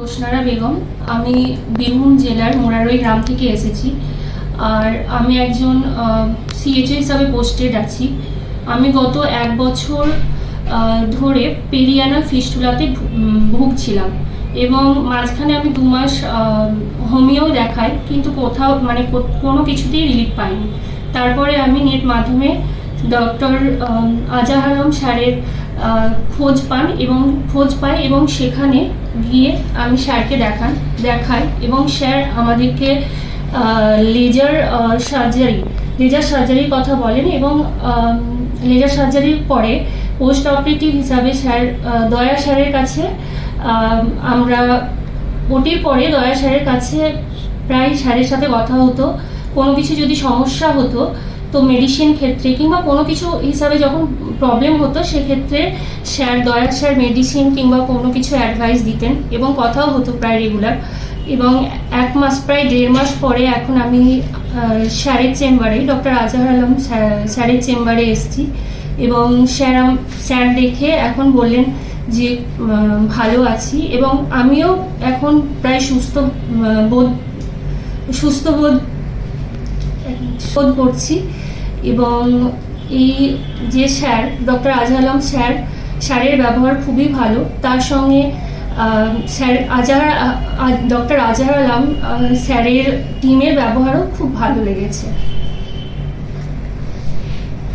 রোশনারা বেগম আমি বীরভূম জেলার মোরারই গ্রাম থেকে এসেছি। আর আমি একজন সিএচও হিসাবে পোস্টেড আছি। আমি গত এক বছর ধরে পেরিয়ানা ফিস্টুলাতে ভুগছিলাম এবং মাঝখানে আমি দু মাস হোমিও দেখাই কিন্তু কোথাও মানে কোনো কিছুতেই রিলিফ পাইনি। তারপরে আমি নেট মাধ্যমে ডক্টর আজাহারম স্যারের আহ, খোঁজ পান এবং খোঁজ পাই এবং সেখানে গিয়ে আমি স্যারকে দেখান, দেখাই এবং স্যার আমাদেরকে লেজার সার্জারি লেজার সার্জারির কথা বলেন এবং লেজার সার্জারির পরে পোস্ট অপারেটিভ হিসাবে স্যার দয়া স্যারের কাছে আমরা ওটির পরে দয়া স্যারের কাছে প্রায় স্যারের সাথে কথা হতো, কোনো কিছু যদি সমস্যা হতো তো মেডিসিন ক্ষেত্রে কিংবা কোনো কিছু হিসাবে যখন প্রবলেম হতো, সেক্ষেত্রে স্যার দয়া স্যার মেডিসিন কিংবা কোনো কিছু অ্যাডভাইস দিতেন এবং কথাও হতো প্রায় রেগুলার এবং এক মাস, প্রায় দেড় মাস পরে এখন আমি স্যারের চেম্বারে ডক্টর আজহার আলম স্যার- স্যারের চেম্বারে এসেছি এবং স্যার স্যার দেখে এখন বললেন যে ভালো আছি এবং আমিও এখন প্রায় সুস্থ বোধ সুস্থ বোধ বোধ করছি এবং এই যে sir, doctor Azhar Alam sir, স্যারের ব্যবহার খুবই ভালো। তার সঙ্গে স্যার আজহার ডক্টর আজহার আলম স্যারের টিমের ব্যবহারও খুব ভালো লেগেছে।